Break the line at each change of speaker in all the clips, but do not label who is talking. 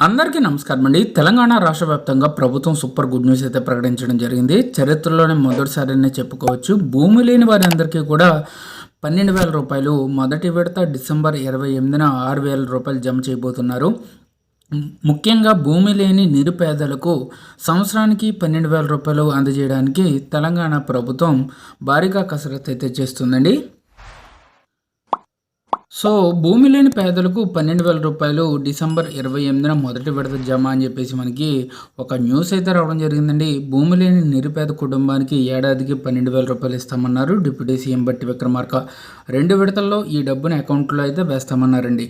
అందరికీ నమస్కారం అండి. తెలంగాణ రాష్ట్ర వ్యాప్తంగా ప్రభుత్వం సూపర్ గుడ్ న్యూస్ అయితే ప్రకటించడం జరిగింది. చరిత్రలోనే మొదటిసారినే చెప్పుకోవచ్చు. భూమి లేని వారందరికీ కూడా పన్నెండు వేల రూపాయలు మొదటి విడత డిసెంబర్ ఇరవై ఎనిమిదిన ఆరు వేల రూపాయలు జమ చేయబోతున్నారు. ముఖ్యంగా భూమి లేని నిరుపేదలకు సంవత్సరానికి పన్నెండు వేల రూపాయలు అందజేయడానికి తెలంగాణ ప్రభుత్వం భారీగా కసరత్తు అయితే చేస్తుందండి. సో భూమి లేని పేదలకు పన్నెండు వేల రూపాయలు డిసెంబర్ ఇరవై ఎనిమిదిన మొదటి విడత జమ అని చెప్పేసి మనకి ఒక న్యూస్ అయితే రావడం జరిగిందండి. భూమి లేని నిరుపేద కుటుంబానికి ఏడాదికి పన్నెండు వేల రూపాయలు ఇస్తామన్నారు డిప్యూటీ సీఎం బట్టి విక్రమార్క. రెండు విడతల్లో ఈ డబ్బును అకౌంట్లో అయితే వేస్తామన్నారండి.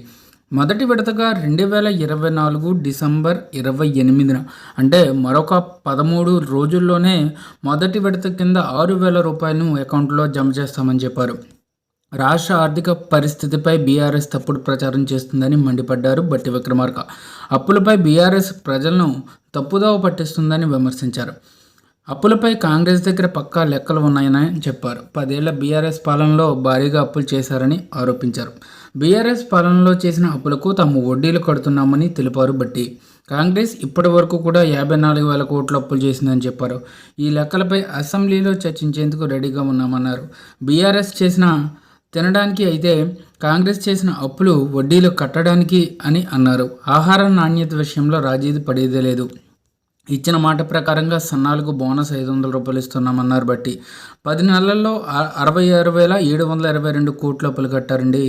మొదటి విడతగా రెండు వేల ఇరవై నాలుగు డిసెంబర్ ఇరవై ఎనిమిదిన అంటే మరొక పదమూడు రోజుల్లోనే మొదటి విడత కింద ఆరు వేల రూపాయలను అకౌంట్లో జమ చేస్తామని చెప్పారు. రాష్ట్ర ఆర్థిక పరిస్థితిపై బీఆర్ఎస్ తప్పుడు ప్రచారం చేస్తుందని మండిపడ్డారు బట్టి విక్రమార్క. అప్పులపై బీఆర్ఎస్ ప్రజలను తప్పుదోవ పట్టిస్తుందని విమర్శించారు. అప్పులపై కాంగ్రెస్ దగ్గర పక్కా లెక్కలు ఉన్నాయని చెప్పారు. పదేళ్ళ బీఆర్ఎస్ పాలనలో భారీగా అప్పులు చేశారని ఆరోపించారు. బీఆర్ఎస్ పాలనలో చేసిన అప్పులకు తాము వడ్డీలు కడుతున్నామని తెలిపారు బట్టి. కాంగ్రెస్ ఇప్పటి వరకు కూడా యాభై నాలుగు వేల కోట్ల అప్పులు చేసిందని చెప్పారు. ఈ లెక్కలపై అసెంబ్లీలో చర్చించేందుకు రెడీగా ఉన్నామన్నారు. బీఆర్ఎస్ చేసిన తినడానికి అయితే కాంగ్రెస్ చేసిన అప్పులు వడ్డీలు కట్టడానికి అని అన్నారు. ఆహార నాణ్యత విషయంలో రాజీది పడేదే లేదు. ఇచ్చిన మాట ప్రకారంగా సన్నాలకు బోనస్ ఐదు వందల రూపాయలు ఇస్తున్నామన్నారు బట్టి. పది నెలల్లో అరవై ఆరు వేల ఏడు వందల ఇరవై రెండు కోట్ల అప్పులు కట్టారండి.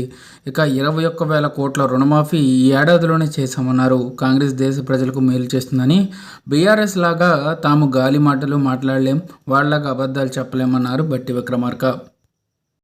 ఇక ఇరవై ఒక్క వేల కోట్ల రుణమాఫీ ఈ ఏడాదిలోనే చేశామన్నారు. కాంగ్రెస్ దేశ ప్రజలకు మేలు చేస్తుందని బీఆర్ఎస్ లాగా తాము గాలి మాటలు మాట్లాడలేం వాళ్ళగా అబద్ధాలు చెప్పలేమన్నారు బట్టి విక్రమార్క.